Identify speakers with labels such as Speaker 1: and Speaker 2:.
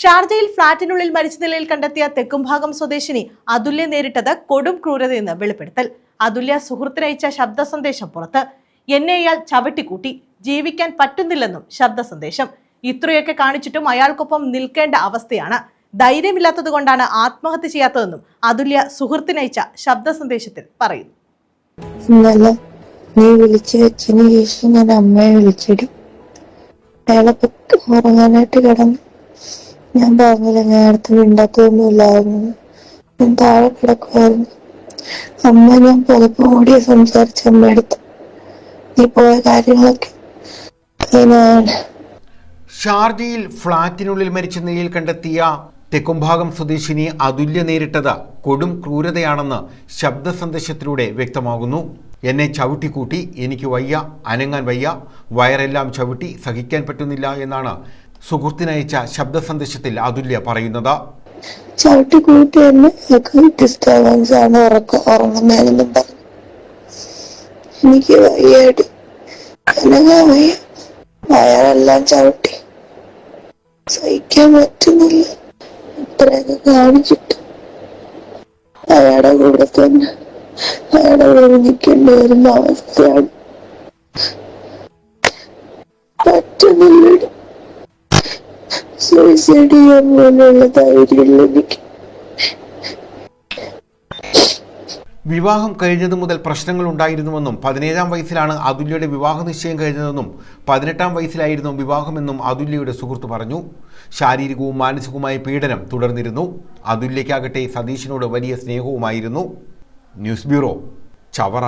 Speaker 1: ഷാർജയിൽ ഫ്ളാറ്റിനുള്ളിൽ മരിച്ച നിലയിൽ കണ്ടെത്തിയ തെക്കുംഭാഗം സ്വദേശിനി അതുല്യ നേരിട്ടത് കൊടും ക്രൂരതയെന്ന് വെളിപ്പെടുത്തൽ. അതുല്യ സുഹൃത്തിനയച്ച ശബ്ദ സന്ദേശം പുറത്ത്. എന്നെ ഇയാൾ ചവിട്ടിക്കൂട്ടി. ജീവിക്കാൻ പറ്റുന്നില്ലെന്നും ശബ്ദ സന്ദേശം. ഇത്രയൊക്കെ കാണിച്ചിട്ടും അയാൾക്കൊപ്പം നിൽക്കേണ്ട അവസ്ഥയാണ്. ധൈര്യമില്ലാത്തത് കൊണ്ടാണ് ആത്മഹത്യ ചെയ്യാത്തതെന്നും അതുല്യ സുഹൃത്തിനയച്ച ശബ്ദ സന്ദേശത്തിൽ പറയുന്നു.
Speaker 2: ഇന്നലെ നീ വിളിച്ചു വെച്ചതിന് ശേഷം ഞാൻ അമ്മയെ വിളിച്ചിടും. ഉറങ്ങാനായിട്ട് കിടന്നു. ഞാൻ പറഞ്ഞില്ല ഞാൻ അടുത്ത് മിണ്ടാത്തൊന്നുമില്ലായിരുന്നു. ഞാൻ താഴെ കിടക്കുമായിരുന്നു അമ്മ ഞാൻ പലപ്പോ ഓടിയ സംസാരിച്ച അമ്മ അടുത്ത്. നീ പോയ കാര്യങ്ങളൊക്കെ
Speaker 3: ഷാർജയിൽ ഫ്ളാറ്റിനുള്ളിൽ മരിച്ച നിലയിൽ കണ്ടെത്തിയ തെക്കുംഭാഗം സ്വദേശിനി അതുല്യ നേരിട്ടത് കൊടും ക്രൂരതയാണെന്ന് ശബ്ദ സന്ദേശത്തിലൂടെ വ്യക്തമാകുന്നു. എന്നെ ചവിട്ടിക്കൂട്ടി എനിക്ക് വയ്യ അനങ്ങാൻ വയ്യ വയറെല്ലാം ചവിട്ടി സഹിക്കാൻ പറ്റുന്നില്ല എന്നാണ് സുഹൃത്തിനയച്ച ശബ്ദ സന്ദേശത്തിൽ അതുല്യ പറയുന്നത്.
Speaker 2: തന്നെ ഡിസ്റ്റർബൻസ് ആണ് എനിക്ക് കനകമായ വയറെല്ലാം ചവിട്ടി. സഹിക്കാൻ പറ്റുന്നില്ല. ഇത്രയൊക്കെ കാണിച്ചിട്ട്. അയാളുടെ കൂടെ തന്നെ. അയാളുടെ കൂടെ നിൽക്കേണ്ടി വരുന്ന അവസ്ഥയാണ്. പറ്റുന്നില്ല സൂയിസൈഡ് ചെയ്യാൻ പോലുള്ള ധൈര്യമില്ല എനിക്ക്
Speaker 3: വിവാഹം കഴിഞ്ഞതു മുതൽ പ്രശ്നങ്ങൾ ഉണ്ടായിരുന്നുവെന്നും പതിനേഴാം വയസ്സിലാണ് അതുല്യയുടെ വിവാഹ നിശ്ചയം കഴിഞ്ഞതെന്നും പതിനെട്ടാം വയസ്സിലായിരുന്നു വിവാഹമെന്നും അതുല്യയുടെ സുഹൃത്ത് പറഞ്ഞു. ശാരീരികവും മാനസികവുമായ പീഡനം തുടർന്നിരുന്നു. അതുല്യയ്ക്കാകട്ടെ സതീഷിനോട് വലിയ സ്നേഹവുമായിരുന്നു. News bureau Chavara.